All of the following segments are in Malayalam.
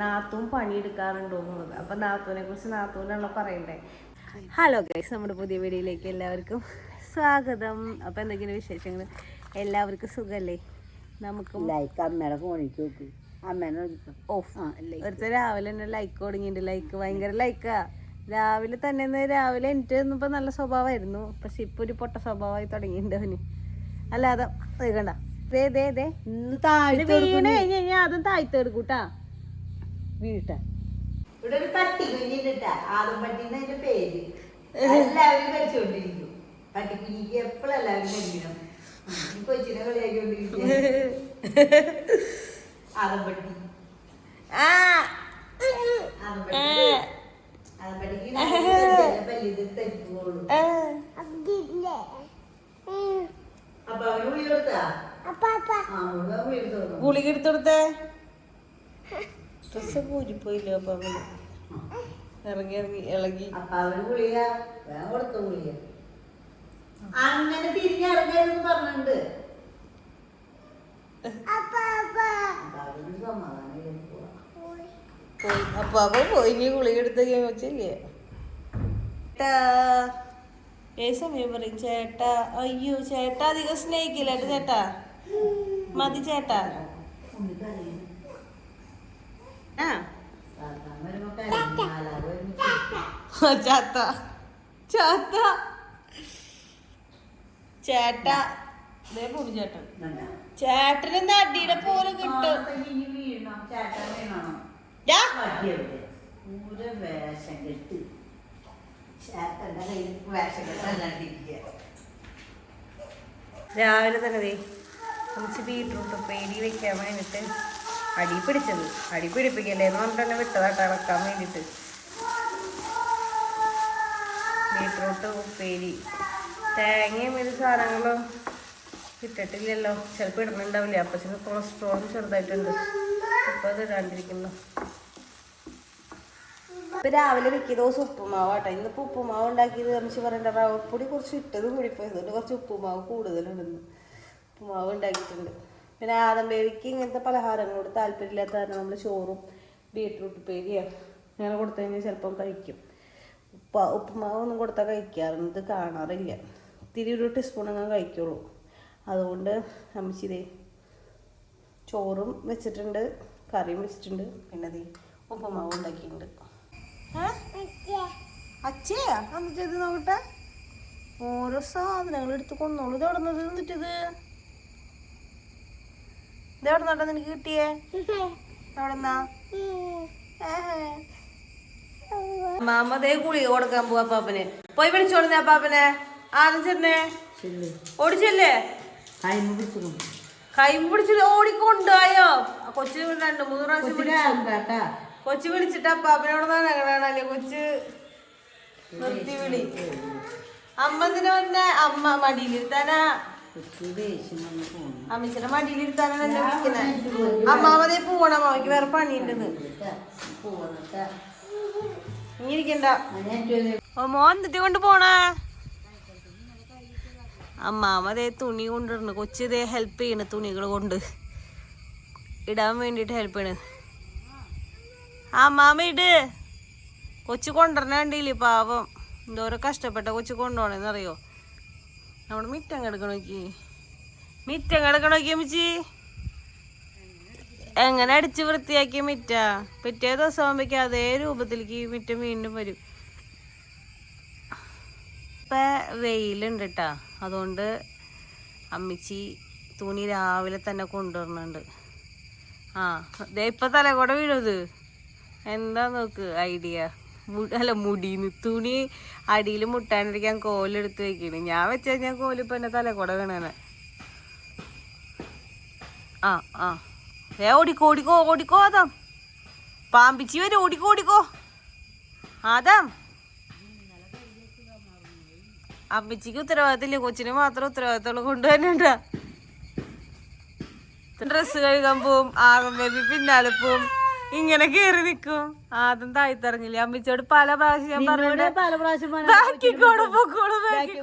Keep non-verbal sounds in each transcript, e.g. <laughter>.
നാത്തൂൻ പണിയെടുക്കാറുണ്ടോ എന്നുള്ളത്. അപ്പൊ നാത്തൂനെ കുറിച്ച് നാത്തൂനാണല്ലോ പറയണ്ടേ. ഹലോ ഗൈസ് നമ്മുടെ പുതിയ വീഡിയോയിലേക്ക് എല്ലാവർക്കും സ്വാഗതം. അപ്പൊ എന്തെങ്കിലും വിശേഷങ്ങൾ എല്ലാവർക്കും സുഖല്ലേ? നമുക്ക് ലൈക്ക് അമ്മയുടെ ഫോണിലേക്ക് നോക്കി. അമ്മേനെ. ഓഫ്. ഒരുത്ത രാവിലെ തന്നെ ലൈക്ക് തുടങ്ങിയിട്ടുണ്ട്. ലൈക്ക് ഭയങ്കര ലൈക്കാ രാവിലെ തന്നെ രാവിലെ എനിക്ക് നല്ല സ്വഭാവമായിരുന്നു. പക്ഷെ ഇപ്പൊ ഒരു പൊട്ട സ്വഭാവമായി തുടങ്ങിയിട്ടുണ്ട് അവന്. അല്ലാതെ കണ്ട ദേ ദേ ദേ. ഇന്ന് താഴെ ഇത് വീണ് കഴിഞ്ഞ് കഴിഞ്ഞാൽ അതും താഴ്ത്ത് എടുക്കൂട്ടാ വീട്ട. ഇവിടെ ഒരു പട്ടി കുഞ്ഞിട്ടാ ആടും പട്ടി പേര്. എല്ലാവരും കഴിച്ചുകൊണ്ടിരിക്കും പട്ടിക്കുഞ്ഞിക്ക് എപ്പോഴെല്ലാവരും കഴിക്കണം ഉം, ഈ കൊച്ചിനെ കളിയാക്കിക്കൊണ്ടിരിക്കും. അപ്പൊ അവന് വിളി കൊടുത്താ? ഗുളിക എടുത്തെടുത്തേ ഡ്രസ് പൂരിപ്പോയില്ല അപ്പൊ അവന്? ഇറങ്ങി ഇറങ്ങി ഇളകി. അങ്ങനെ തിരിഞ്ഞിറങ്ങരുതെന്ന് പറഞ്ഞിട്ടുണ്ട്. അപ്പൊ അവൻ പോയി നീ ഗുളിക എടുത്ത വെച്ചില്ലേ ഏ സമയം പറയും? ചേട്ടാ അയ്യോ ചേട്ടാ അധികം സ്നേഹിക്കില്ല ചേട്ടാ? മതി ചേട്ടാ. ആ. ചാത്ത ചാത്ത ചേട്ട ചേട്ടൻ? ചേട്ടന് എന്താ അടിയുടെ പോലെ കിട്ടും. വേഷം വേഷം. രാവിലെ തന്നെ കുറച്ച് ബീട്രൂട്ട് പേടി വെക്കാൻ വേണ്ടിയിട്ട് അടി പിടിച്ചത്. അടി പിടിപ്പിക്കല്ലേ? എന്ന് പറഞ്ഞിട്ട് തന്നെ വിട്ടതാട്ട് ഇളക്കാൻ വേണ്ടിയിട്ട് ബീട്രൂട്ട് ഉപ്പേരി തേങ്ങയും ഇത് സാധനങ്ങളും ഇട്ടിട്ടില്ലല്ലോ. ചിലപ്പോൾ ഇടുന്നുണ്ടാവില്ല? അപ്പം ചില കൊളസ്ട്രോളും ചെറുതായിട്ടുണ്ട്. അപ്പം അത് ഇടാണ്ടിരിക്കുന്നു. ഇപ്പം രാവിലെ മിക്ക ദിവസം ഉപ്പുമാവ് കേട്ടോ ഇന്നിപ്പോ ഉപ്പുമാവ് ഉണ്ടാക്കിയത് അമ്മച്ചി പറയേണ്ട. റവപ്പൊടി കുറച്ച് ഇട്ടത് കൂടിപ്പോയി അതുകൊണ്ട് കുറച്ച് ഉപ്പുമാവ് കൂടുതലുണ്ടെന്ന് ഉപ്പുമാവ് ഉണ്ടാക്കിയിട്ടുണ്ട്. പിന്നെ ആദം ബേബിക്ക് ഇങ്ങനത്തെ പലഹാരങ്ങളോട് താല്പര്യമില്ലാത്ത കാരണം നമ്മൾ ചോറും ബീട്രൂട്ട് പേരിയോ അങ്ങനെ കൊടുത്തു കഴിഞ്ഞാൽ ചിലപ്പം കഴിക്കും. ഉപ്പ ഉപ്പുമാവ് ഒന്നും കൊടുത്താൽ കഴിക്കാറുണ്ട് കാണാറില്ല. ഇത്തിരി ഒരു ടീസ്പൂൺ അങ്ങനെ കഴിക്കുള്ളൂ. അതുകൊണ്ട് അമ്മച്ചിതേ ചോറും വെച്ചിട്ടുണ്ട് കറിയും വെച്ചിട്ടുണ്ട്. പിന്നെ അതേ ഉപ്പുമാവ് ഉണ്ടാക്കിയിട്ടുണ്ട്. അച്ഛയാ എന്നിട്ടത് നോക്കട്ടെ. ഓരോ സാധനങ്ങൾ എടുത്ത് കൊന്നോളൂ. ഇത് എവിടെ നിന്ന് എന്നിട്ടിത് ഇത് നിന്നാ നിനക്ക് കിട്ടിയേ? എവിടെന്നാ മാമതേ കുളി കൊടുക്കാൻ പോവാ പാപ്പന്. പോയി വിളിച്ചോളുന്നേ പാപ്പനെ? ആദ്യം ചെന്നേ. ചെല്ല്. ഓടിച്ചല്ലേ. കൈ പിടിച്ചില്ല ഓടിക്കൊണ്ടായോ കൊച്ചു രണ്ട് മൂന്ന് പ്രാവശ്യം വിളിച്ചു. കൊച്ചു വിളിച്ചിട്ട് അപ്പാപ്പനോട് നനകണല്ലേ കൊച്ച്? നിർത്തി വിളി. അമ്മ എന്തിനാ അമ്മ അമ്മ മടിയിലിരുത്താനാ. അമ്മച്ചിന്റെ മടിയിലിരുത്താനാ എന്നെ വിളിക്കണേ. അമ്മാവതേ പോവണം അമ്മയ്ക്ക് വേറെ പണിയുണ്ടെന്ന്. ഇനി ഇരിക്കണ്ട. മോൻ എന്തിട്ട് കൊണ്ട് പോണേ? അമ്മാമതേ തുണി കൊണ്ടിരുന്നു കൊച്ചു ഇതേ ഹെൽപ്പ് ചെയ്യണ തുണികൾ കൊണ്ട്. ഇടാൻ വേണ്ടിട്ട് ഹെൽപ്പ് ചെയ്യണ്. അമ്മാമ ഇട്. കൊച്ചു കൊണ്ടുവരണ കണ്ടില്ലേ പാവം. എന്തോരം കഷ്ടപ്പെട്ട കൊച്ചു കൊണ്ടുപോണെന്നറിയോ? നമ്മുടെ മിറ്റം കിടക്കണോക്കി മിറ്റം കിടക്കണോക്കി അമ്മച്ചി? എങ്ങനെ അടിച്ച് വൃത്തിയാക്കിയ മിറ്റ? പിറ്റേ ദിവസം ആകുമ്പോഴേക്കും അതേ രൂപത്തിലേക്ക് മിറ്റം വീണ്ടും വരും. ഇപ്പൊ വെയിലുണ്ട് കേട്ടാ അതുകൊണ്ട് അമ്മിച്ചി തുണി രാവിലെ തന്നെ കൊണ്ടുവരുന്നുണ്ട് ആ ദേ ഇപ്പൊ തലകൂടെ വീഴുത് എന്താ നോക്ക് ഐഡിയ? അല്ല മുടിന്ന് തുണി അടിയിൽ മുട്ടാണ്ടിരിക്കാൻ കോലെടുത്ത് വെക്കണ്. ഞാൻ വെച്ച് കഴിഞ്ഞാൽ കോലിപ്പോ തല കൊട വീണേനെ. ആ ആ. ഏ ഓടിക്കോ ഓടിക്കോ ഓടിക്കോ അതാം പാമ്പിച്ചി വരും ഓടിക്കോ ഓടിക്കോ. ആദാം. അമ്മച്ചിക്ക് ഉത്തരവാദിത്തമില്ല കൊച്ചിന് മാത്രം ഉത്തരവാദിത്തമുള്ള കൊണ്ടുവരണ്ട ഡ്രസ്സ് കഴുകാൻ പോവും ആകും പിന്നാലെ പോവും. ഇങ്ങനെ കേറി നിക്കും. ആദ്യം താഴ്ത്തിറങ്ങില്ലേ അമ്മച്ചോട് പല പ്രാവശ്യം ഞാൻ പറഞ്ഞു പല പ്രാവശ്യം കൂടെ പൊക്കോളൂ ബാക്കി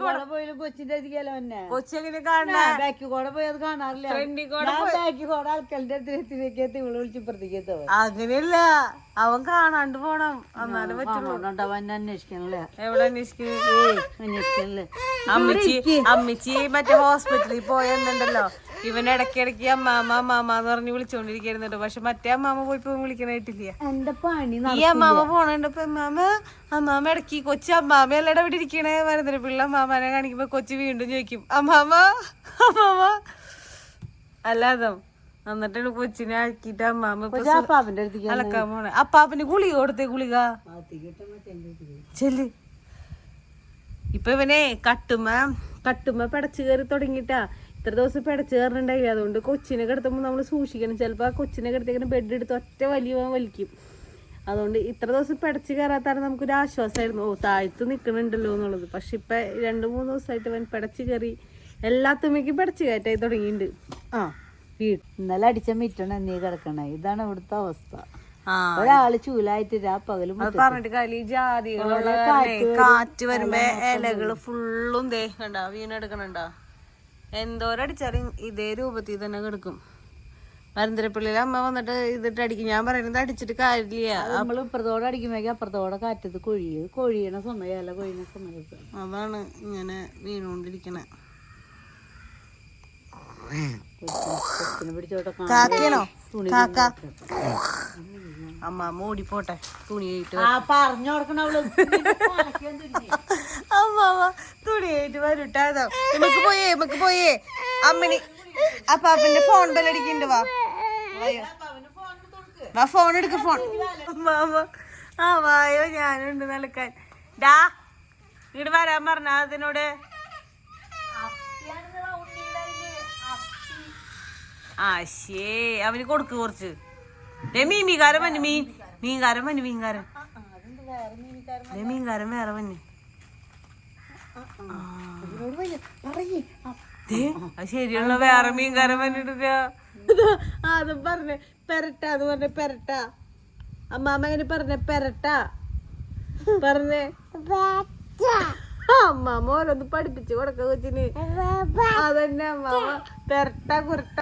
ബാക്കി കൂടെ പോയി അത് കാണാറില്ല. കൂടെ ആൾക്കാരുടെ അടുത്തേക്ക് ഇവൾ വിളിച്ച് അങ്ങനെയല്ല. അവൻ കാണാണ്ട് പോണം. എന്നാലും പറ്റുള്ളൂ. അവൻ അന്വേഷിക്കണല്ലേ? എവിടെ അന്വേഷിക്കണല്ലേ? അമ്മച്ചി അമ്മച്ചി മറ്റേ ഹോസ്പിറ്റലിൽ പോയെന്നുണ്ടല്ലോ ഇവൻ ഇടയ്ക്കിടയ്ക്ക് അമ്മാമ അമ്മാമ എന്ന് പറഞ്ഞ് വിളിച്ചോണ്ടിരിക്കുന്നുണ്ട് പക്ഷെ മറ്റേ അമ്മാമ പോയി പോയി വിളിക്കണായിട്ടില്ല എന്റെ പണി ഈ അമ്മാമ പോണുണ്ടപ്പോ അമ്മാമ അമ്മാമ ഇടയ്ക്ക് കൊച്ചു അമ്മാമ അല്ലട ഇവിടെ ഇരിക്കണേ? വരതിന് പിള്ള അമ്മാമനെ കാണിക്കുമ്പോ കൊച്ചു വീണ്ടും ചോദിക്കും അമ്മാമ അമ്മാമ. അല്ലാതെ എന്നിട്ടാണ് കൊച്ചിനെ ആക്കിട്ട് അമ്മാമ അലക്കാൻ പോണേ. അപ്പാപ്പന് ഗുളിക കൊടുത്തേ ഗുളിക? ചെല്ല്. ഇപ്പൊ ഇവനെ കട്ടുമ്മ കട്ടുമ്മ പടച്ചു കയറി തുടങ്ങിട്ടാ ഇത്ര ദിവസം പിടച്ചു കയറുന്നുണ്ടായി അതുകൊണ്ട് കൊച്ചിനെ കിടത്തുമ്പോൾ നമ്മൾ സൂക്ഷിക്കണം. ചിലപ്പോൾ ആ കൊച്ചിനെ കിടത്തേക്കിന് ബെഡ് എടുത്ത് ഒറ്റ വലിയ വലിക്കും. അതുകൊണ്ട് ഇത്ര ദിവസം പിടച്ച് കയറാത്താണ് നമുക്കൊരു ആശ്വാസമായിരുന്നു ഓ താഴ്ത്ത് നിൽക്കണുണ്ടല്ലോ എന്നുള്ളത്. പക്ഷെ ഇപ്പൊ രണ്ട് മൂന്ന് ദിവസമായിട്ട് അവൻ പിടച്ച് കയറി എല്ലാത്തുമ്മയ്ക്കും പിടച്ച് കയറ്റായി തുടങ്ങിയിട്ടുണ്ട്. ആ. വീട് ഇന്നലെ അടിച്ച മിറ്റണ നീ കിടക്കണേ. ഇതാണ് ഇവിടുത്തെ അവസ്ഥ. ആ. ഒരാൾ ചൂലായിട്ട് രാ പകൽ പറഞ്ഞിട്ട് കാര്യം ഈ ജാതികളുള്ള കാറ്റ് വരുമ്പോ ഇലകൾ ഫുള്ളും ദേഹം വീണെടുക്കണണ്ടാ എന്തോരടിച്ചാലും ഇതേ രൂപത്തിൽ തന്നെ കിടക്കും. മരന്തരപ്പള്ളിയിലെ അമ്മ വന്നിട്ട് ഇതിട്ട് അടിക്കും. ഞാൻ പറയുന്നത് അടിച്ചിട്ട് കാര്യമില്ല. നമ്മൾ ഇപ്പുറത്തോടെ അടിക്കുമ്പോഴേക്കും അപ്പുറത്തോടെ കാറ്റത്ത് കൊഴിയും കൊഴിയണ സമയമല്ല കൊഴിയണ സമയത്ത്. അതാണ് ഇങ്ങനെ വീണുകൊണ്ടിരിക്കണേ. കാക്കയാണോ? കാക്ക. അമ്മ മോടി പോട്ടെ തുണി ആയിട്ട് പറഞ്ഞു കൊടുക്കണവൾ അമ്മ തുണി ആയിട്ട് വരട്ടാതോ നമുക്ക് പോയേ നമുക്ക് പോയേ. അമ്മനി അപ്പാപ്പന്റെ ഫോൺ ബെല്ലടിക്കുന്നുണ്ട് വാ. വാ ഫോൺ എടുക്ക ഫോൺ ആ വായോ ഞാനുണ്ട് നടക്കാൻ ഡാ ഇങ്ങോട്ട് വരാൻ പറഞ്ഞ അതിനോട്. ആ ശേ അവന് കൊടുക്ക് കുറച്ച്. മീൻ മീകാരം വന്നു മീൻ. മീൻകാരൻ വന്നു മീൻകാരൻ മീൻകാരം മീൻകാരൻ വേറെ വന്നു? ശരിയുള്ള വേറെ മീൻകാരൻ വന്നിട്ടില്ല അതും പറഞ്ഞ പെരട്ട അത് പറഞ്ഞ പെരട്ട. അമ്മാമ്മ എങ്ങനെ പറഞ്ഞ പെരട്ട. പറഞ്ഞേ. അമ്മാമ ഓരോന്ന് പഠിപ്പിച്ചു കൊടുക്ക കൊച്ചിന്. അതന്നെ അമ്മാമ. പെരട്ട കുരട്ട.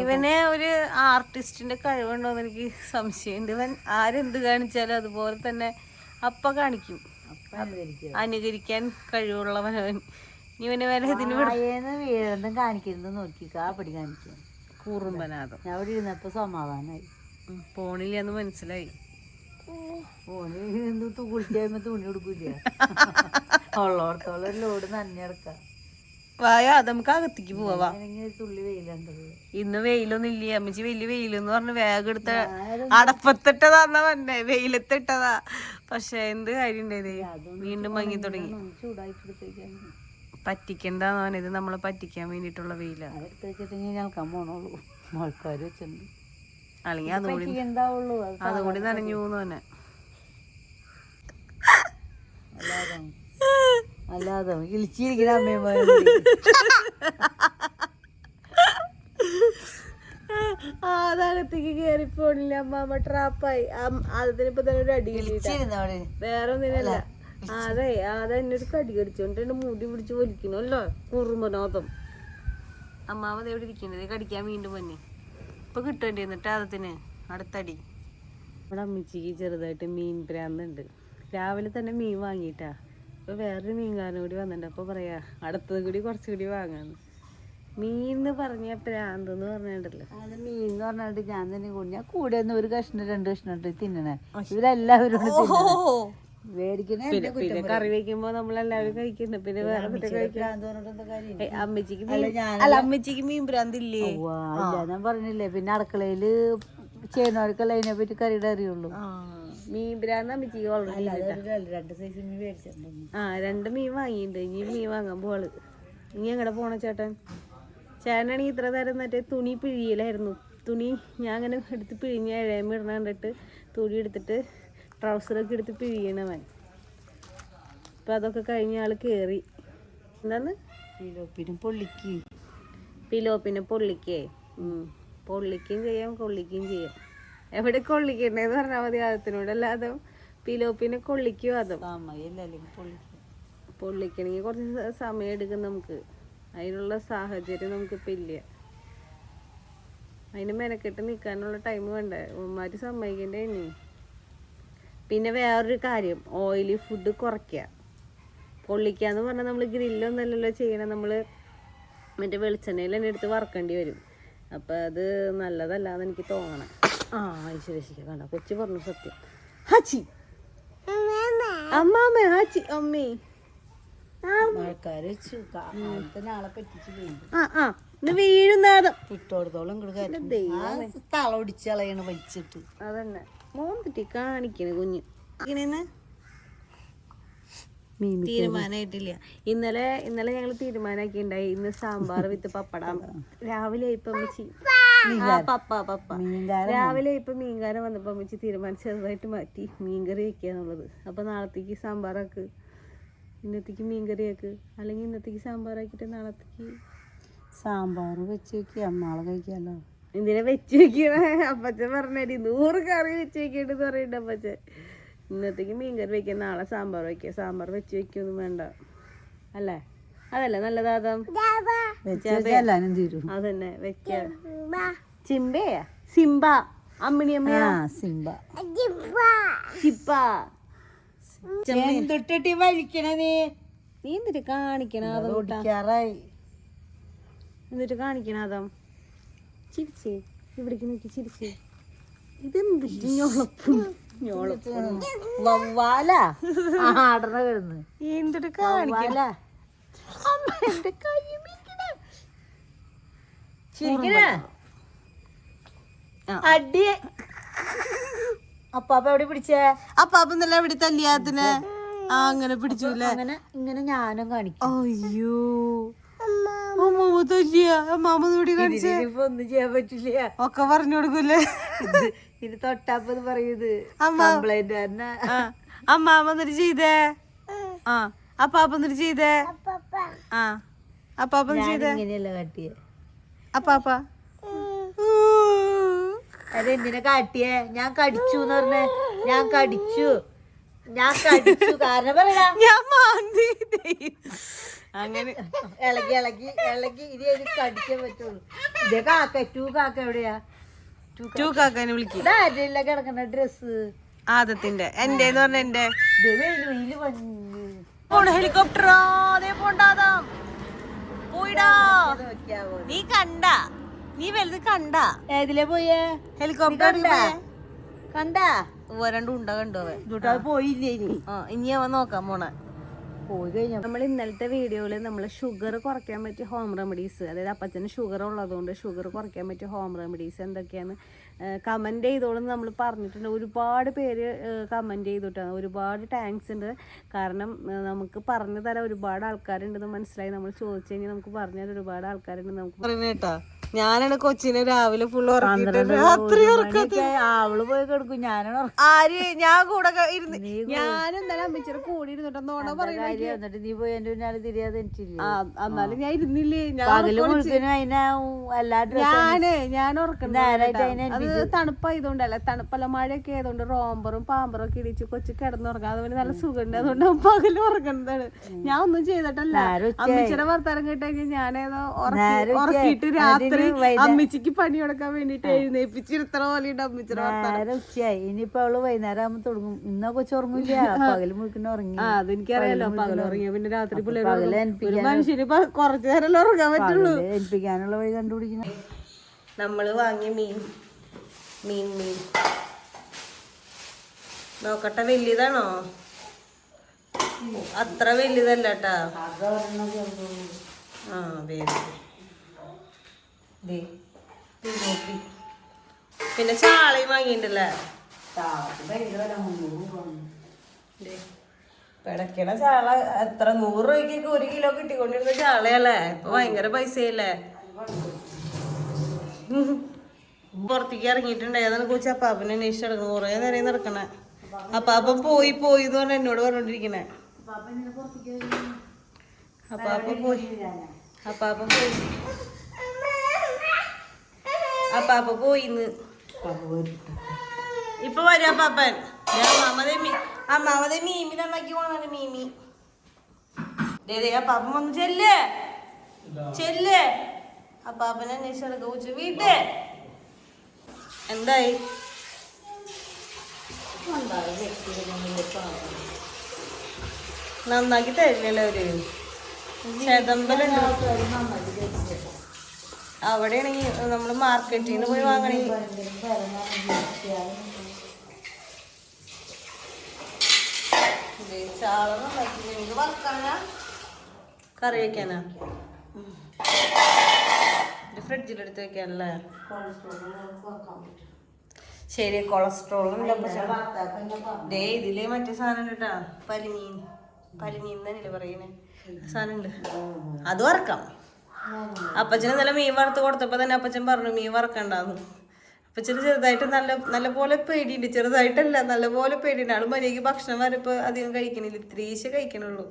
ഇവന് ഒരു ആർട്ടിസ്റ്റിന്റെ കഴിവുണ്ടോന്ന് എനിക്ക് സംശയമുണ്ട്. ഇവൻ ആരെന്ത് കാണിച്ചാലും അതുപോലെ തന്നെ അപ്പ കാണിക്കും. അനുകരിക്കാൻ കഴിവുള്ളവനവൻ. ഇവന് വരെ ഇതിന് വിട വായേന്ന് വീഴുന്നതും കാണിക്കുന്നതും നോക്കിക്കാ പടി കാണിക്കും. കൂറുമ്പനാഥം. ഞാൻ അവിടെ ഇരുന്നപ്പോ സമാധാനായി. പോണില്ലെന്ന് മനസ്സിലായി. ഓന് കുളിച്ച് കഴിയുമ്പോ തുണി കൊടുക്കൂല ഉള്ളോടത്തോളം ഒരു ലോഡ് നനഞ്ഞെടുക്കാം. വായോ അത് നമുക്ക് അകത്തേക്ക് പോവാ തുള്ളി വെയിലുണ്ടത്. ഇന്ന് വെയിലൊന്നും ഇല്ല? അമ്മച്ചി വലിയ വെയിലെന്ന് പറഞ്ഞ് വേഗം എടുത്ത അടപ്പത്തിട്ടതാന്ന പറഞ്ഞേ. വെയിലത്തിട്ടതാ. പക്ഷെ എന്ത് കാര്യം ഉണ്ടായത് വീണ്ടും മങ്ങി തുടങ്ങി ചൂടായിട്ട് പറ്റിക്കണ്ടെന്ന് പറഞ്ഞത് നമ്മളെ പറ്റിക്കാൻ വേണ്ടിയിട്ടുള്ള വെയില. അതുകൂടി വെച്ചിട്ടെങ്കിൽ വെച്ചിട്ടുണ്ട് അല്ലെങ്കിൽ നനഞ്ഞു പോകുന്നു തന്നെ. അല്ലാതെ അല്ലാതെ ഇളിച്ചിരിക്കുന്ന അമ്മയമ്മ അതകത്തേക്ക് കേറി പോണില്ല അമ്മാമ്മ ട്രാപ്പായി അതിനിപ്പോ തന്നെ ഒരു അടി വേറെ ഒന്നിനല്ല അതെ അതെന്നെ ഒരു കടി കടിച്ചോണ്ട് എന്റെ മുടി പിടിച്ച് വലിക്കണല്ലോ കുറുമ്പനോതം അമ്മാവത് എവിടെ ഇരിക്കുന്നത് കടിക്കാൻ വീണ്ടും വന്നെ. ഇപ്പൊ കിട്ടേണ്ടി എന്നിട്ട് അതത്തിന് അടുത്തടി. നമ്മുടെ അമ്മച്ചിക്ക് ചെറുതായിട്ട് മീൻ പ്രാന്തുണ്ട്. രാവിലെ തന്നെ മീൻ വാങ്ങിയിട്ടാ. ഇപ്പൊ വേറൊരു മീൻകാരൻ കൂടി വന്നിട്ടുണ്ട്. അപ്പൊ പറയാ അടുത്തത് കൂടി കുറച്ചുകൂടി വാങ്ങാന്ന്. മീൻ എന്ന് പറഞ്ഞ പ്രാന്ത് എന്ന് പറഞ്ഞിട്ടുണ്ടല്ലോ. അത് മീൻ എന്ന് പറഞ്ഞിട്ട് ഞാൻ തന്നെ കൂടി ഞാൻ കൂടെ ഒന്ന് ഒരു കഷ്ണം രണ്ട് കഷ്ണം ഇട്ട് തിന്നണേ. ഇവരെല്ലാവരും പിന്നെ കറി വെക്കുമ്പോ നമ്മളെല്ലാവരും കഴിക്കുന്നു പിന്നെ വേറെ അമ്മച്ചിക്ക് അല്ല അമ്മച്ചിക്ക് മീൻ ഭ്രാന്തില്ലേ? ഞാൻ പറഞ്ഞില്ലേ പിന്നെ അടുക്കളയിൽ ചെയ്യുന്നവർക്കല്ല അതിനെ പറ്റി കറിയുടെ അറിയുള്ളൂ. മീൻ ഭ്രാന്ത് അമ്മച്ചിക്ക് ഓൾറെഡി ആ രണ്ട് മീൻ വാങ്ങിയിട്ടുണ്ട് ഇനി മീൻ വാങ്ങാൻ പോൾ ഇനി എങ്ങടെ പോണ ചേട്ടൻ? ചേട്ടനാണെങ്കിൽ ഇത്ര നേരം മറ്റേ തുണി പിഴിയിലായിരുന്നു. തുണി ഞാൻ അങ്ങനെ എടുത്ത് പിഴിഞ്ഞ് ഇഴയമ്മ ഇടണ കണ്ടിട്ട് തുണി എടുത്തിട്ട് ട്രൗസറൊക്കെ എടുത്ത് പിഴിയണവൻ. അപ്പം അതൊക്കെ കഴിഞ്ഞ ആൾ കയറി എന്താണ് പിലോപ്പിനും പൊള്ളിക്ക്. പിലോപ്പിനെ പൊള്ളിക്കേ. പൊള്ളിക്കുകയും ചെയ്യാം കൊള്ളിക്കുകയും ചെയ്യാം. എവിടെ കൊള്ളിക്കണ്ടേന്ന് പറഞ്ഞാൽ മതി ആദത്തിനോട് അല്ലാതെ പിലോപ്പിനെ കൊള്ളിക്കോ അതും. പൊള്ളിക്കണമെങ്കിൽ കുറച്ച് സമയം എടുക്കും നമുക്ക്. അതിനുള്ള സാഹചര്യം നമുക്കിപ്പോൾ ഇല്ല. അതിന് മെനക്കെട്ട് നിൽക്കാനുള്ള ടൈം വേണ്ടേ? ഉമ്മാര് സമ്മതിക്കണ്ടേ ഇനി? പിന്നെ വേറൊരു കാര്യം ഓയിലി ഫുഡ് കുറയ്ക്കുക. പൊള്ളിക്കുക എന്ന് പറഞ്ഞാൽ നമ്മൾ ഗ്രില്ലൊന്നല്ലല്ലോ ചെയ്യണം നമ്മൾ മറ്റേ വെളിച്ചെണ്ണയിൽ തന്നെ എടുത്ത് വറക്കേണ്ടി വരും. അപ്പം അത് നല്ലതല്ലാന്ന് എനിക്ക് തോന്നണം. ആ ഐശ്വര്യശിക്ക കണ്ട? കൊച്ചു പറഞ്ഞു സത്യം. ഹച്ചി! അമ്മാമ്മ ഹച്ചി അമ്മേ. വീഴുന്നാദം ഇട്ടോടത്തോളം തള ഒടിച്ചളയണ വലിച്ചിട്ട്. അതന്നെ. മോന്തിട്ടി കാണിക്കണ കുഞ്ഞ്. ഇങ്ങനെയെന്ന് തീരുമാനമായിട്ടില്ല ഇന്നലെ ഇന്നലെ ഞങ്ങൾ തീരുമാനമാക്കി ഉണ്ടായി ഇന്ന് സാമ്പാർ വിത്ത് പപ്പടം. രാവിലെ ഇപ്പൊ അമ്മച്ചി ആ പപ്പ പപ്പ. രാവിലെ ഇപ്പൊ മീൻകാരം വന്നപ്പോ അമ്മച്ചി തീരുമാനം ചെറുതായിട്ട് മാറ്റി. മീൻകറി വെക്കാന്നുള്ളത്. അപ്പൊ നാളത്തേക്ക് സാമ്പാറാക്ക്. ഇന്നത്തേക്ക് മീൻകറിയാക്ക്. അല്ലെങ്കിൽ ഇന്നത്തേക്ക് സാമ്പാറാക്കിയിട്ട് നാളത്തേക്ക് സാമ്പാർ വെച്ച് വെക്കുക നാളെ കഴിക്കാലോ. എന്തിനാ വെച്ച് വെക്കണ? അപ്പച്ചൻ പറഞ്ഞടി നൂറ് കറി വെച്ച് വെക്കണ്ടെന്ന് പറയണ്ട അപ്പച്ചൻ. ഇന്നത്തേക്ക് മീൻകറി വെക്കാം നാളെ സാമ്പാർ വെക്കാം. സാമ്പാർ വെച്ച് വെക്കൊന്നും വേണ്ട. അല്ലേ? അതല്ലേ നല്ലതാദം അതന്നെ വെക്ക. ചിമ്പയാ? സിംബ. അമ്മിണി സിംബ. ചിപ്പ. വലിക്കണേ നീ? നീ എന്നിട്ട് കാണിക്കണം എന്നിട്ട് എന്നിട്ട് കാണിക്കണാദം ചിരിച്ചേ. ഇവിടേക്ക് നോക്കി ചിരിച്ചേ. ഇതെന്ത് ഞോളപ്പും? ഞോളപ്പും. വവ്വാല? ആടണ കിടന്ന്. എന്തൊരു കൈ ചിരിക്കണേ. അടി. അപ്പാപ്പ എവിടെ പിടിച്ചേ? അപ്പാപ്പ അപ്പൊ നല്ല എവിടെ തല്ലിയാത്തിന്? ആ അങ്ങനെ പിടിച്ചു അങ്ങനെ ഇങ്ങനെ ഞാനും കാണിക്കും. അയ്യോ. അമ്മാമ മാമ നോടി കാണിച്ചേ. ഇതിനിപ്പോ ഒന്നും ചെയ്യാൻ പറ്റില്ല. ഒക്കെ പറഞ്ഞു കൊടുക്കൂലേ ഇത് തൊട്ടാപ്പത് പറയുന്നത് അമ്മ. കംപ്ലൈന്റ് തന്നെ ആ. അമ്മാമ എന്നിട്ട് ചെയ്തേ? ആ. അപ്പാപ്പ എന്നിട്ട് ചെയ്തേ? ആ. അപ്പാപ്പ ചെയ്തേ? ഇങ്ങനെയല്ല കാട്ടിയേ. അപ്പാപ്പ അതെന്തിനാ കാട്ടിയേ? ഞാൻ കടിച്ചു എന്ന് പറഞ്ഞേ ഞാൻ കടിച്ചു. ഞാൻ കടിച്ചു. കാരണം പറയാ ഞാൻ മാന്തി. അങ്ങനെ ഇളകി ഇളകി ഇളകി. ഇത് എനിക്ക് കടിക്കാൻ പറ്റുള്ളൂ. ഇതേ കാക്ക ടൂ കാക്ക എവിടെയാ? ടൂ കാക്കനെ വിളിക്കും. ഇതാരില്ല കിടക്കുന്ന ഡ്രസ് ആദത്തിന്റെ എന്റെ എന്ന് പറഞ്ഞ എന്റെ ഹെലികോപ്റ്ററോ അതേ പോണ്ടാതാം പോയിടാ. നീ കണ്ട. നീ വലുത് കണ്ട. ഏതിലെ പോയേ? ഹെലികോപ്റ്റർ കണ്ട? രണ്ടും ഉണ്ട കണ്ടോ പോയില്ലേ ഇനി? അവൻ നോക്കാൻ പോണ പോയി കഴിഞ്ഞാൽ നമ്മൾ ഇന്നലത്തെ വീഡിയോയിൽ നമ്മൾ ഷുഗർ കുറയ്ക്കാൻ പറ്റിയ ഹോം റെമഡീസ് അതായത് അപ്പച്ചന് ഷുഗർ ഉള്ളതുകൊണ്ട് ഷുഗർ കുറയ്ക്കാൻ പറ്റിയ ഹോം റെമഡീസ് എന്തൊക്കെയാണ് കമന്റ് ചെയ്തോളെന്ന് നമ്മൾ പറഞ്ഞിട്ടുണ്ട്. ഒരുപാട് പേര് കമന്റ് ചെയ്തിട്ടാണ് ഒരുപാട് താങ്ക്സ് ഉണ്ട്. കാരണം നമുക്ക് പറഞ്ഞു തരാൻ ഒരുപാട് ആൾക്കാരുണ്ടെന്ന് മനസ്സിലായി. നമ്മൾ ചോദിച്ചു കഴിഞ്ഞാൽ നമുക്ക് പറഞ്ഞു തരാൻ ഒരുപാട് ആൾക്കാരുണ്ട്. നമുക്ക് പറയുന്നേട്ടാ ഞാനാണ് കൊച്ചിനെ രാവിലെ ഫുൾ രാത്രി അവൾ പോയി കിടക്കും. ഞാനാണ് ആര്? ഞാൻ കൂടെ ഇരുന്ന് ഞാൻ എന്തായാലും അമ്മച്ചിയുടെ കൂടി ഇരുന്നിട്ടെന്നോണ പറയുന്നത് കാര്യം? എന്നിട്ട് നീ പോയി എന്റെ പിന്നാലെ തിരിയാതെ എനിച്ചില്ല എന്നാലും ഞാൻ ഇരുന്നില്ലേ? ഞാൻ ഞാൻ ഉറക്കണ്ട നേരായിട്ട് അതിനെ അത് തണുപ്പായതുകൊണ്ടല്ല? തണുപ്പല്ല മഴയൊക്കെ ആയതുകൊണ്ട് റോംബറും പാമ്പറും ഒക്കെ ഇടിച്ച് കൊച്ചു കിടന്നുറങ്ങാം. അതുപോലെ നല്ല സുഖമുണ്ട്. അതുകൊണ്ട് പകൽ ഉറങ്ങുന്നതാണ്. ഞാൻ ഒന്നും ചെയ്തിട്ടല്ല. അമ്മച്ചിയുടെ വർത്താനം കേട്ടെങ്കിൽ ഞാനേതോ ഉറക്കിട്ട് ഉറക്കിയിട്ട് രാത്രി വൈകുന്നേ- അമ്മച്ചിക്ക് പണി കൊടുക്കാൻ വേണ്ടിട്ട് എഴുന്നേപ്പിച്ചിരുത്തണ പോലെയുണ്ട് അമ്മച്ചിയുടെ വർത്താനം. ഉച്ചയായി. ഇനിയിപ്പോ അവൾ വൈകുന്നേരം ആകുമ്പോ തുടങ്ങും. ഇന്ന കൊച്ചു ഉറങ്ങില്ല. പകൽ മുഴുക്കനും ഉറങ്ങി. ആ അതെനിക്കറിയാലോ. പകൽ ഉറങ്ങിയ പിന്നെ രാത്രി പിള്ളേർ മനുഷ്യന് ഇപ്പൊ കുറച്ചു നേരം ഉറങ്ങാൻ പറ്റുള്ളൂ. ഏൽപ്പിക്കാനുള്ള വഴി കണ്ടുപിടിക്കണം. നമ്മൾ വാങ്ങി മീൻ. മീൻ മീൻ. നോക്കട്ടെ വലിയതാണോ അത്ര വലുതല്ല കേട്ടാ. ആ വേദി പിന്നെ ചാളയും വാങ്ങിയിട്ടുണ്ടല്ലേ ദേ, പിടക്കണ ചാള എത്ര? നൂറ് രൂപയ്ക്കൊക്കെ ഒരു കിലോ കിട്ടിക്കൊണ്ടിരുന്ന ചാളയല്ലേ? ഇപ്പൊ ഭയങ്കര പൈസയല്ലേ? പുറത്തേക്ക് ഇറങ്ങിയിട്ടുണ്ടായി അതാണ് കൊച്ചു അപ്പാപ്പനെ അന്വേഷിച്ച് നടക്കുന്നത് കുറേ നേരം നടക്കണേ. അപ്പാപ്പൻ പോയി പോയി എന്ന് പറഞ്ഞ എന്നോട് പറഞ്ഞോണ്ടിരിക്കണേ. അപ്പാപ്പൻ പോയി. അപ്പാപ്പൻ പോയി. അപ്പാപ്പ പോയിന്ന്. ഇപ്പൊ വരാ പാപ്പൻ അമ്മാമതെ മീമി നന്നാക്കി പോണാണ് മീമി. അപ്പാപ്പൻ വന്ന് ചെല്ലേ. ചെല്ലേ. അപ്പാപ്പനെ അന്വേഷിച്ച് നടക്ക. ഉച്ച വീട്ടേ എന്തായി? നന്നാക്കി തരില്ലല്ലോ അവർ. ചെതമ്പലുണ്ട്. അവിടെയാണെങ്കിൽ നമ്മൾ മാർക്കറ്റിൽ നിന്ന് പോയി വാങ്ങണേ. കറി വെക്കാനാ ഫ്രിഡ്ജിലെടുത്ത് വെക്കാനല്ലേ? ശരി കൊളസ്ട്രോളും ദേ ഇതിൽ മറ്റേ സാധനം കേട്ടാ പലിമീൻ പലിമീൻ തന്നെയല്ലേ പറയുന്നേ സാധനം ഉണ്ട് അത് വറക്കാം. അപ്പച്ചന് നല്ല മീൻ വറുത്ത് കൊടുത്തപ്പോ തന്നെ അപ്പച്ചൻ പറഞ്ഞു മീൻ വറക്കണ്ടാന്ന്. അപ്പച്ചന് ചെറുതായിട്ട് നല്ല നല്ല പോലെ പേടിയുണ്ട്. ചെറുതായിട്ടല്ല നല്ല പോലെ പേടിയുണ്ട്. ആൾ മര്യാദയ്ക്ക് ഭക്ഷണം വരപ്പോ അധികം കഴിക്കണില്ല. ഇത്രീശ കഴിക്കണുള്ളൂ.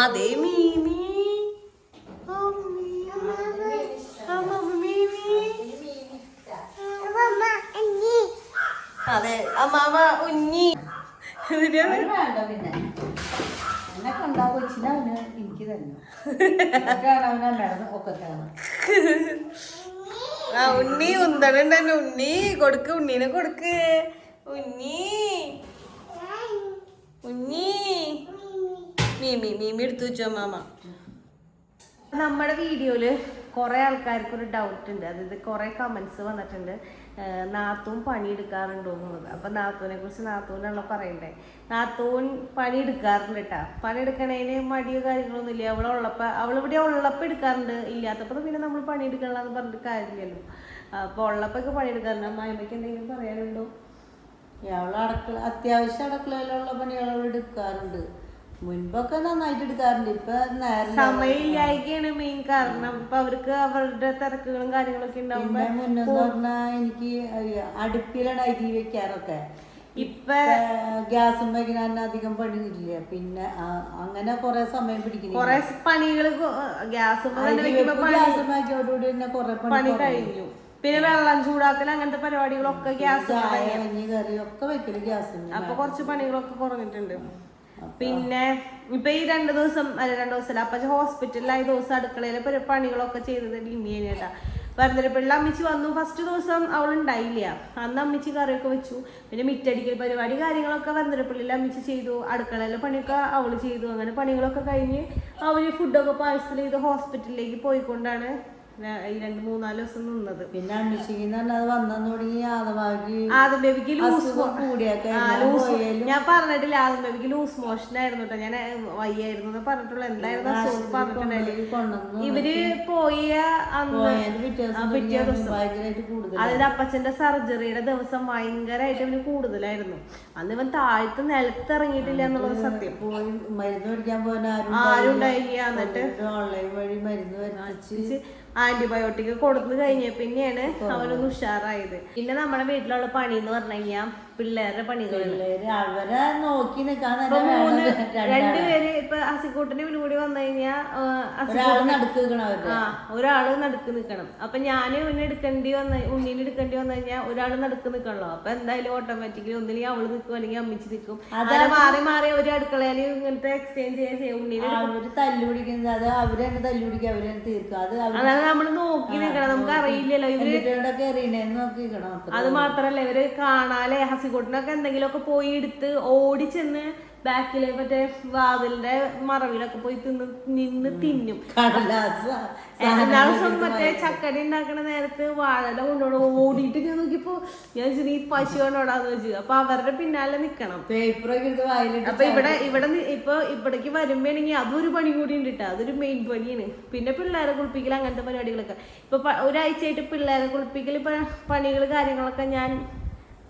അതേ മീമി. അതെ അമ്മാവ ഉഞ്ഞി ഇതിനാണ് വേണ്ട പിന്നെ. എന്നെ കണ്ടാ കൊച്ചിനെ അവന് എനിക്ക് തന്നെ <laughs> അതൊക്കെയാണ് അവനെ നടന്ന് ഒക്കെ കാണാം ആ ഉണ്ണി ഉന്തണുണ്ടല്ലോ ഉണ്ണി. കൊടുക്ക് ഉണ്ണീനെ കൊടുക്ക്. ഉണ്ണി. ഉണ്ണി. മീമി മീമി എടുത്തു വെച്ചോ മാമ. നമ്മുടെ വീഡിയോയിൽ കുറെ ആൾക്കാർക്ക് ഒരു ഡൗട്ട് ഉണ്ട്. അതായത് കുറെ കമന്റ്സ് വന്നിട്ടുണ്ട്. നാത്തൂൻ പണിയെടുക്കാറുണ്ടോ എന്നുള്ളത് അപ്പം നാത്തൂനെ കുറിച്ച് നാത്തൂനാണല്ലോ പറയണ്ടേ? നാത്തൂൻ പണിയെടുക്കാറുണ്ട് കേട്ടാ പണിയെടുക്കണേന് മടിയോ കാര്യങ്ങളൊന്നും ഇല്ല അവളെ ഉള്ളപ്പോൾ അവളിവിടെ ഉള്ളപ്പോൾ എടുക്കാറുണ്ട്. ഇല്ലാത്തപ്പോൾ പിന്നെ നമ്മൾ പണിയെടുക്കണമെന്ന് പറഞ്ഞിട്ട് കാര്യമില്ലല്ലോ. അപ്പൊ ഉള്ളപ്പൊക്കെ പണിയെടുക്കാറുണ്ട്. അമ്മായിമ്മയ്ക്ക് എന്തെങ്കിലും പറയാനുണ്ടോ? അവളടക്കള അത്യാവശ്യം അടക്കളയിലുള്ള പണികൾ അവൾ എടുക്കാറുണ്ട്. മുൻപൊക്കെ നന്നായിട്ട് എടുക്കാറുണ്ട്. ഇപ്പൊ നേരം സമയമില്ലായ്കയാണ് മെയിൻ കാരണം. ഇപ്പൊ അവർക്ക് അവരുടെ തിരക്കുകളും കാര്യങ്ങളൊക്കെ ഉണ്ടാവും പറഞ്ഞാ എനിക്ക് അടുപ്പിലാണ് അരി വെക്കാറൊക്കെ. ഇപ്പൊ ഗ്യാസും വൈകുന്നേരം അധികം പണിയില്ല പിന്നെ അങ്ങനെ കുറെ സമയം പിടിക്കുന്നു കൊറേ പണികൾ ഗ്യാസ് തന്നെ കുറെ പണി കഴിഞ്ഞു. പിന്നെ വെള്ളം ചൂടാക്കൽ അങ്ങനത്തെ പരിപാടികളൊക്കെ ഗ്യാസ് കറിയൊക്കെ കഞ്ഞി കറി ഒക്കെ വെക്കൽ ഗ്യാസ് അപ്പൊ കുറച്ച് പണികളൊക്കെ കുറഞ്ഞിട്ടുണ്ട്. പിന്നെ ഇപ്പൊ ഈ രണ്ടു ദിവസം അല്ല രണ്ടു ദിവസം അപ്പൊ ഹോസ്പിറ്റലിലായ ദിവസം അടുക്കളയിലെ പണികളൊക്കെ ചെയ്തത് ലിമിയേട്ടാ പിള്ള അമ്മിച്ച് വന്നു. ഫസ്റ്റ് ദിവസം അവൾ ഉണ്ടായില്ല. അന്ന് അമ്മിച്ച് കറിയൊക്കെ വെച്ചു. പിന്നെ മിറ്റടിക്കൽ പരിപാടി കാര്യങ്ങളൊക്കെ വരന്തരപ്പള്ളിയിൽ അമ്മിച്ച് ചെയ്തു. അടുക്കളയിലെ പണിയൊക്കെ അവൾ ചെയ്തു. അങ്ങനെ പണികളൊക്കെ കഴിഞ്ഞ് അവർ ഫുഡൊക്കെ പാഴ്സൽ ചെയ്ത് ഹോസ്പിറ്റലിലേക്ക് പോയിക്കൊണ്ടാണ് ഈ രണ്ട് മൂന്നാൽ ദിവസം നിന്നത്. പിന്നെ ബേബിക്ക് ലൂസ് ഞാൻ പറഞ്ഞിട്ടില്ല ആദം ബേബിക്ക് ലൂസ് മോഷൻ ആയിരുന്നു കേട്ടോ ഞാൻ വയ്യായിരുന്നു പറഞ്ഞിട്ടുള്ള. എന്തായിരുന്നു അസുഖം പറഞ്ഞിട്ടുണ്ടായിരുന്നു ഇവർ പോയ അന്ന് പിറ്റേ ദിവസം അതായത് അപ്പച്ചന്റെ സർജറിയുടെ ദിവസം ഭയങ്കരമായിട്ട് ഇവന് കൂടുതലായിരുന്നു. അന്ന് ഇവൻ താഴത്ത് നിലത്തിറങ്ങിയിട്ടില്ല എന്നുള്ളത് സത്യം. പോയി മരുന്ന് മേടിക്കാൻ പോകാൻ ആരും ഉണ്ടായില്ല എന്നിട്ട് ഓൺലൈൻ വഴി മരുന്ന് ആന്റിബയോട്ടിക് കൊടുത്തു കഴിഞ്ഞ പിന്നെയാണ് അവനൊന്ന് ഉഷാറായത്. പിന്നെ നമ്മുടെ വീട്ടിലുള്ള പണി എന്ന് പറഞ്ഞു കഴിഞ്ഞാൽ പിള്ളേരുടെ പണികൾ പിള്ളേര് അവരെ നോക്കി നിക്കാൻ. രണ്ടുപേര് ഇപ്പൊ അസിക്കൂട്ടിന്റെ കൂടി വന്നു കഴിഞ്ഞാ ആ, അസി- ഒരാൾ നടുക്ക് നിക്കണം. അപ്പൊ ഞാൻ ഇവനെ എടുക്കേണ്ടി വന്ന ഉണ്ണീനെ എടുക്കേണ്ടി വന്നു കഴിഞ്ഞാൽ ഒരാൾ നടുക്ക് നിക്കണല്ലോ. അപ്പൊ എന്തായാലും ഓട്ടോമാറ്റിക്കലി ഒന്നില്ലെങ്കിൽ അവൾ നിൽക്കും അല്ലെങ്കിൽ അമ്മിച്ച് നിൽക്കും അങ്ങനെ മാറി മാറി ഒരു അടുക്കളയിൽ ഇങ്ങനത്തെ എക്സ്ചേഞ്ച് ചെയ്യാൻ ചെയ്യും ഉണ്ണീനെ അവർ തല്ലുപിടിക്കുന്നത് അത് അവർ തന്നെ തല്ലുപിടിക്കുക അവർ തീർക്കുക അത് അതാണ് നമ്മൾ നോക്കി നിക്കണം. നമുക്ക് അറിയില്ലല്ലോ ഇവർ അത് മാത്രല്ല ഇവർ കാണാലെ ഹസിക്കൂട്ടിനൊക്കെ എന്തെങ്കിലുമൊക്കെ പോയി എടുത്ത് ഓടി ചെന്ന് ബാക്കിലെ മറ്റേ വാതിലിന്റെ മറവിലൊക്കെ പോയി തിന്ന് നിന്ന് തിന്നും. മറ്റേ ചക്കടി ഉണ്ടാക്കണ നേരത്ത് വാഴല കൊണ്ടോട് ഓടിയിട്ട് ഞാൻ നോക്കിയപ്പോ ഞാൻ ചെറിയ ഈ പശു കൊണ്ടോടാന്ന് വെച്ചു. അപ്പൊ അവരുടെ പിന്നാലെ നിക്കണം. അപ്പൊ ഇവിടെ ഇവിടെ ഇപ്പൊ ഇവിടേക്ക് വരുമ്പോണെങ്കിൽ അതൊരു പണി കൂടി ഉണ്ട് കേട്ടോ അതൊരു മെയിൻ പണിയാണ്. പിന്നെ പിള്ളേരെ കുളിപ്പിക്കൽ അങ്ങനത്തെ പരിപാടികളൊക്കെ. ഇപ്പൊ ഒരാഴ്ചയായിട്ട് പിള്ളേരെ കുളിപ്പിക്കൽ പണികൾ കാര്യങ്ങളൊക്കെ ഞാൻ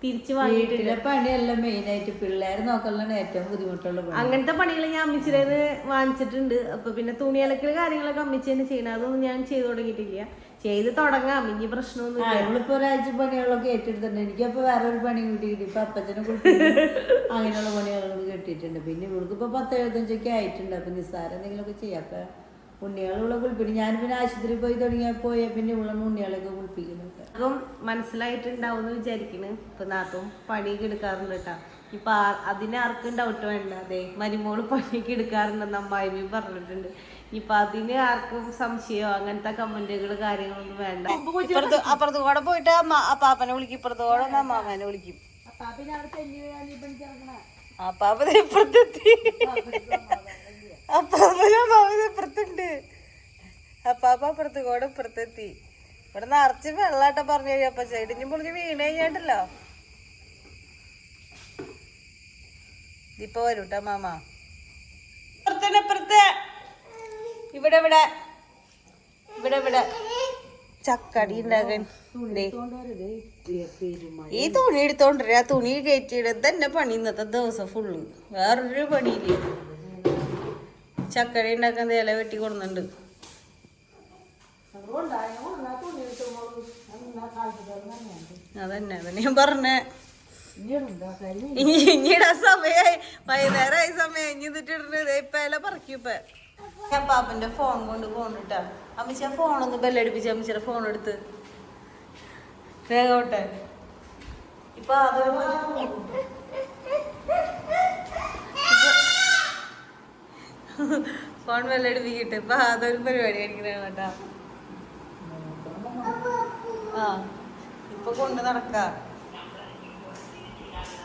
തിരിച്ചു വീട്ടിലെ പണിയല്ല മെയിൻ ആയിട്ട് പിള്ളേരെ നോക്കലാണ് ഏറ്റവും ബുദ്ധിമുട്ടുള്ള പണി. അങ്ങനത്തെ പണികൾ ഞാൻ അമ്മിച്ചിലേന്ന് വാങ്ങിച്ചിട്ടുണ്ട്. അപ്പൊ പിന്നെ തുണി അലക്കൽ കാര്യങ്ങളൊക്കെ അമ്മിച്ച് തന്നെ ചെയ്യണം. അതൊന്നും ഞാൻ ചെയ്തു തുടങ്ങിയിട്ടില്ല. ചെയ്ത് തുടങ്ങാം. ഇനി പ്രശ്നമൊന്നും ആ, ഇവളിപ്പോ ഒരാഴ്ച പണികളൊക്കെ ഏറ്റെടുത്തിട്ടുണ്ട്. എനിക്കപ്പോ വേറെ ഒരു പണി കിട്ടിയിട്ട് ഇപ്പൊ അപ്പച്ചനെ കുട്ടി <laughs> അങ്ങനെയുള്ള പണികളൊക്കെ കിട്ടിയിട്ടുണ്ട്. പിന്നെ ഇവൾക്ക് ഇപ്പൊ പത്ത് എഴുപത്തഞ്ചൊക്കെ ആയിട്ടുണ്ട്. അപ്പൊ നിസ്സാരം എന്തെങ്കിലുമൊക്കെ ചെയ്യാം. ഉണ്ണികളുള്ള കുളിപ്പിക്കും. ഞാൻ പിന്നെ ആശുപത്രിയിൽ പോയി തുടങ്ങിയ പോയ പിന്നെ ഉള്ള ഉണ്ണികളൊക്കെ കുളിപ്പിക്കുന്നുണ്ട്. അപ്പം മനസ്സിലായിട്ടുണ്ടാവും എന്ന് വിചാരിക്കണ്. ഇപ്പൊ നാത്തും പണിയൊക്കെ എടുക്കാറുണ്ട് കേട്ടാ. ഇപ്പൊ ആ- അതിന് ആർക്കും ഡൗട്ട് വേണ്ട. അതെ മരുമോൾ പണിയൊക്കെ എടുക്കാറുണ്ടെന്ന് അമ്മായി പറഞ്ഞിട്ടുണ്ട്. ഇപ്പൊ അതിന് ആർക്കും സംശയമോ അങ്ങനത്തെ കമന്റുകൾ കാര്യങ്ങളൊന്നും വേണ്ട. ഇപ്പുറത്ത് അപ്പുറത്ത് കൂടെ പോയിട്ട് അപ്പാപ്പനെ വിളിക്കും. ഇപ്പുറത്ത് കൂടെ ഒന്ന് അമ്മാമ്മനെ വിളിക്കും. അപ്പാപ്പ ഇപ്പുറത്തെത്തി. ഇപ്പുറത്തുണ്ട്. അപ്പാപ്പ അപ്പുറത്ത് കൂടെ ഇപ്പുറത്തെത്തി. ഇവിടെ നിറച്ച് വെള്ളാട്ട പറഞ്ഞു കഴിഞ്ഞപ്പോ ചെടിഞ്ഞും പൊളിഞ്ഞ് വീണ് കഴിഞ്ഞാണ്ടല്ലോ ഇപ്പൊ വരൂട്ടാ മാമ. ഇവിടെ ഇവിടെ. ഇവിടെ ഇവിടെ. ചക്കടി ഉണ്ടാകാൻ. ഈ തുണി എടുത്തോണ്ടിരാ തുണി കയറ്റിയിടത്ത് തന്നെ പണി ഇന്നത്തെ ദിവസം ഫുള്ള് വേറൊരു പണിയില്ല. ചക്കടി ഉണ്ടാക്കാൻ ഇല വെട്ടി കൊടുക്കുന്നുണ്ട്. അതന്നെ അതന്നെ ഞാൻ പറഞ്ഞേ. ഇനി ഇനിയുടെ സമയായി. വൈകുന്നേരമായി സമയം ഇനി എന്നിട്ടിട്ടുണ്ട് ഇപ്പൊ ഇല പറിക്കും ഞാൻ പാപ്പന്റെ ഫോൺ കൊണ്ട് പോണിട്ടാ അമ്മച്ചി ആ ഫോണൊന്ന് ബെല്ലടിപ്പിച്ച് അമ്മച്ചിയുടെ ഫോൺ എടുത്ത്. വേഗോട്ടെ ഇപ്പൊ അതൊരു ഫോൺ ബെല്ലടിപ്പിക്കട്ടെ ഇപ്പൊ അതൊരു പരിപാടി കാണിക്കണ കേട്ടാ. ആ ഇപ്പൊ കൊണ്ട് നടക്ക.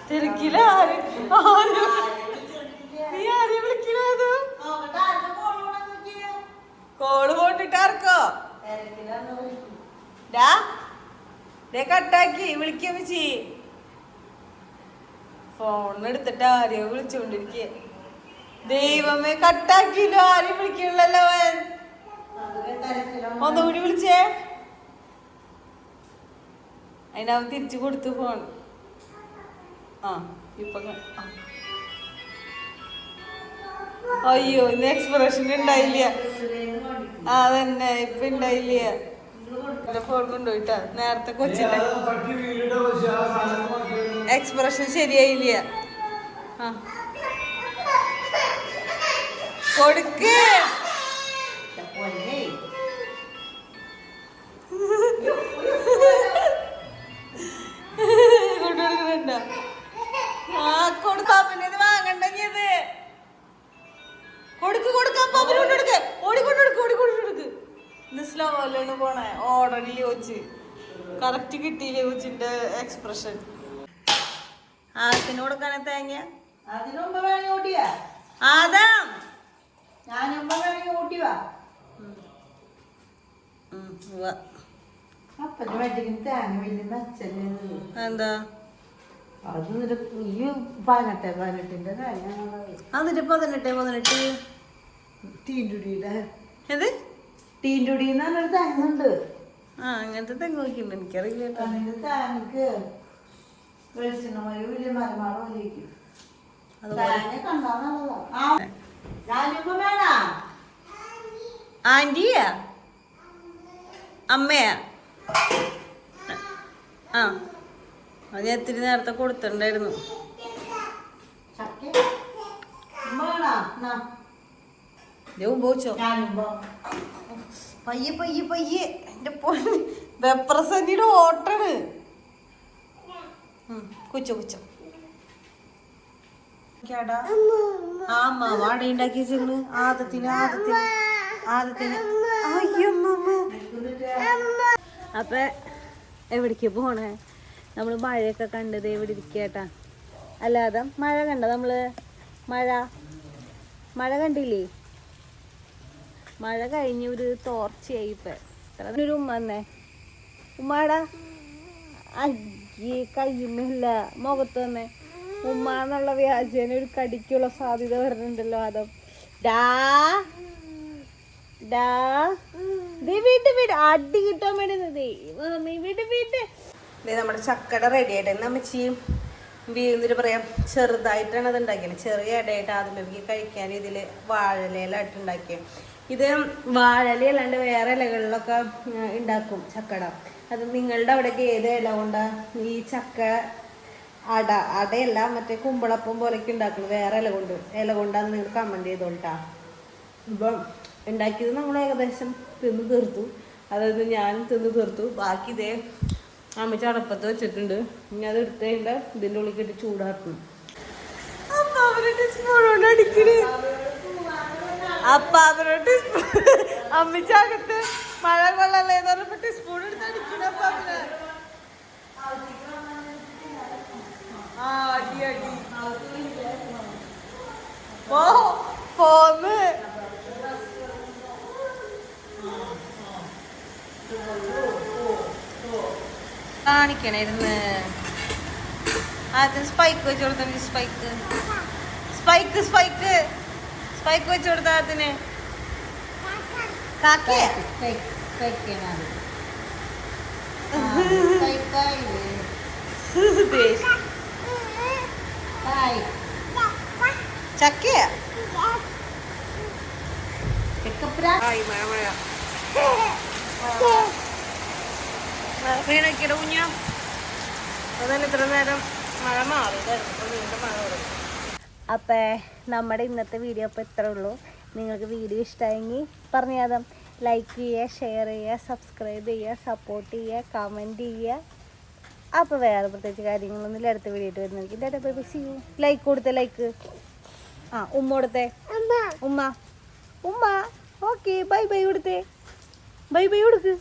തിരക്കില ആര്? നീ ആരെ അത്? കോൾ പോട്ടിട്ട് ആർക്കോ? ഡാ ദേ കട്ടാക്കി വിളിക്കാൻ വെച്ചി ഫോൺ എടുത്തിട്ട് ആരെയോ വിളിച്ചോണ്ടിരിക്കുക ദൈവമേ കട്ടാക്കിയില്ലോ ആരെയും വിളിക്കണല്ലോ അവൻ. ഒന്നുകൂടി വിളിച്ചേ. അതിനവൻ തിരിച്ചു കൊടുത്തു ഫോൺ ആ ഇപ്പൊ. അയ്യോ ഇന്ന് എക്സ്പ്രഷൻ ഉണ്ടായില്ല. ആ അതന്നെ ഇപ്പൊ ഉണ്ടായില്ല. ഫോൺ കൊണ്ടുപോയിട്ടാ. നേരത്തെ കൊച്ചിന്റെ എക്സ്പ്രഷൻ ശരിയായില്ല. ആ. കൊടുക്ക്. പതിനെട്ട് പതിനെട്ടിന്റെ അതിന്റെ പതിനെട്ട് പതിനെട്ട്? തീന്റുടിയുടെ എന്ത്? തീന്റുടി എന്ന് പറഞ്ഞൊരു തേങ്ങുണ്ട്. ആ അങ്ങനത്തെ തെങ്ങ് നോക്കിണ്ട് എനിക്കറിയില്ല തേങ്ങക്ക് വെളിച്ചെണ്ണ വലിയ മരമാട വലിയേക്കും അത് തേങ്ങ കണ്ടാ നല്ലതാ. ആ ഞാനിപ്പോ വേണ ആന്റിയാ? അമ്മയാ? ആ. അത് ഞാൻ ഇത്തിരി നേരത്തെ കൊടുത്തിട്ടുണ്ടായിരുന്നു ചക്ക ഉമ്മ വേണ എന്നാ ദേവും പോച്ചോ പയ്യെ പയ്യെ പയ്യെ എന്റെ പൊന്ന് വെപ്രസന്നിയുടെ ഓട്ടാണ് കുച്ചോ കുച്ചോ ആമ്മ വാട ഉണ്ടാക്കി വെച്ചിരുന്നു ആദത്തിന് ആദത്തിന് ആദത്തിന് അയ്യോ അമ്മ അപ്പൊ എവിടേക്ക് പോണേ? നമ്മൾ മഴയൊക്കെ കണ്ടത് എവിടെ ഇരിക്കട്ടാ അല്ലാതെ മഴ കണ്ട നമ്മൾ? മഴ. മഴ കണ്ടില്ലേ? മഴ കഴിഞ്ഞ ഒരു തോർച്ചയായി ഇപ്പൊ. ഒരു ഉമ്മ തന്നെ ഉമ്മാടാ അയ്യേ കയ്യുന്നില്ല. മുഖത്ത് തന്നെ ഉമ്മ എന്നുള്ള വ്യാജേന ഒരു കടിക്കുള്ള സാധ്യത വരുന്നുണ്ടല്ലോ അതം ഡാ. ഡാ. ദേ വീട്ട് വീട്ട് അടി കിട്ടാൻ വേണ്ടി നമ്മുടെ ചക്കട റെഡി ആയിട്ട് നമ്മച്ചിയും വീന്നിട്ട് പറയാം ചെറുതായിട്ടാണ് അത് ഉണ്ടാക്കിയത് ചെറിയ ഇടയായിട്ട് ആദ്യം എനിക്ക് കഴിക്കാൻ ഇതിൽ വാഴലയിലായിട്ട് ഉണ്ടാക്കിയത് ഇത് വാഴല അല്ലാണ്ട് വേറെ ഇലകളിലൊക്കെ ഉണ്ടാക്കും ചക്കട. അത് നിങ്ങളുടെ അവിടെയൊക്കെ ഏത് ഇല കൊണ്ടാണ് ഈ ചക്ക അട അടയല്ല മറ്റേ കുമ്പളപ്പം പോലെയൊക്കെ ഉണ്ടാക്കുന്നത് വേറെ ഇല കൊണ്ട്. ഇല കൊണ്ടാന്ന് നിങ്ങൾ കമന്റ് ചെയ്തോട്ടാ ഇപ്പം ഉണ്ടാക്കിയത് നമ്മൾ ഏകദേശം തിന്ന് തീർത്തു. അതായത് ഞാൻ തിന്ന് തീർത്തു. ബാക്കി ഇതേ അമ്മച്ച അടപ്പത്ത് വെച്ചിട്ടുണ്ട്. ഇനി അത് എടുത്ത് കഴിഞ്ഞാൽ ഇതിന്റെ ഉള്ളിൽ ഇട്ട് ചൂടാക്കും. അപ്പൊ സ്പൂൺ കൊണ്ട് അടിക്കണേ. അപ്പൊ അവരോട് <laughs> അമ്മിച്ചകത്ത് മഴ കൊള്ളല്ലേ എന്ന് പറഞ്ഞപ്പോ സ്പൂൺ എടുത്ത് അടിക്കണ ആ പോന്ന്. കാണിക്കണായിരുന്നു ആദ്യം സ്പൈക്ക് വെച്ച് കൊടുത്ത സ്പൈക്ക് സ്പൈക്ക് സ്പൈക്ക് സ്പൈക്ക് വെച്ച് കൊടുത്ത അതിന് ചക്കയാ? ചക്കപ്പുര മഴ മഴ വീണക്കിട കുഞ്ഞ. അതന്നെ ഇത്ര നേരം മഴ മാറിയതായിരുന്നു വീണ്ടും മഴ തുടങ്ങി. അപ്പോൾ നമ്മുടെ ഇന്നത്തെ വീഡിയോ അപ്പോൾ ഇത്രേ ഉള്ളൂ. നിങ്ങൾക്ക് വീഡിയോ ഇഷ്ടമായെങ്കിൽ പറഞ്ഞാൽ ലൈക്ക് ചെയ്യുക ഷെയർ ചെയ്യുക സബ്സ്ക്രൈബ് ചെയ്യുക സപ്പോർട്ട് ചെയ്യുക കമന്റ് ചെയ്യുക. അപ്പോൾ വേറെ പ്രത്യേകിച്ച് കാര്യങ്ങളൊന്നുമില്ല. അടുത്ത വീഡിയോ ആയിട്ട് ബൈ സി യു ലൈക്ക് കൊടുത്തേ ലൈക്ക് ആ ഉമ്മ കൊടുത്തേ. ഉമ്മ. ഉമ്മ. ഓക്കെ ബൈ ബൈ കൊടുത്തേ. ബൈ ബൈ കൊടുക്ക്.